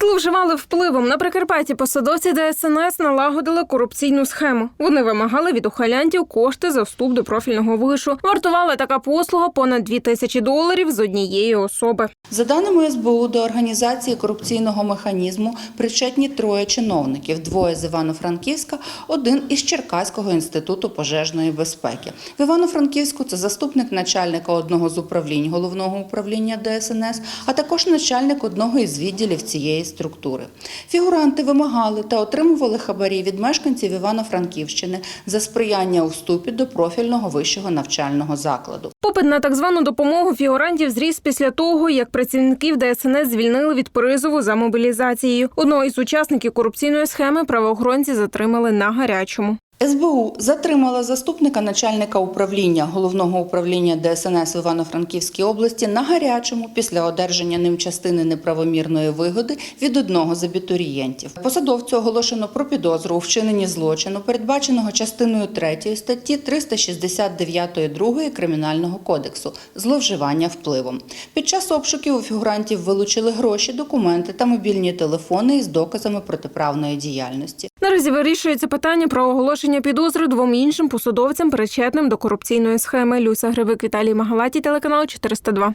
Зловживали впливом на Прикарпатті посадовці ДСНС налагодили корупційну схему. Вони вимагали від ухилянтів кошти за вступ до профільного вишу. Вартувала така послуга понад 2 тисячі доларів з однієї особи. За даними СБУ, до організації корупційного механізму причетні троє чиновників: двоє з Івано-Франківська, один із Черкаського інституту пожежної безпеки. В Івано-Франківську це заступник начальника одного з управлінь головного управління ДСНС, а також начальник одного із відділів цієї структури. Фігуранти вимагали та отримували хабарі від мешканців Івано-Франківщини за сприяння у вступі до профільного вищого навчального закладу. Попит на так звану допомогу фігурантів зріс після того, як працівників ДСНС звільнили від призову за мобілізацією. Одного із учасників корупційної схеми правоохоронці затримали на гарячому. СБУ затримала заступника начальника управління головного управління ДСНС в Івано-Франківській області на гарячому після одержання ним частини неправомірної вигоди від одного з абітурієнтів. Посадовцю оголошено про підозру у вчиненні злочину, передбаченого частиною 3 статті 369 2 Кримінального кодексу зловживання впливом. Під час обшуків у фігурантів вилучили гроші, документи та мобільні телефони із доказами протиправної діяльності. Наразі вирішується питання про оголошення підозри двом іншим посадовцям, причетним до корупційної схеми. Люся Гривик, Віталій Магалаті, телеканал 402.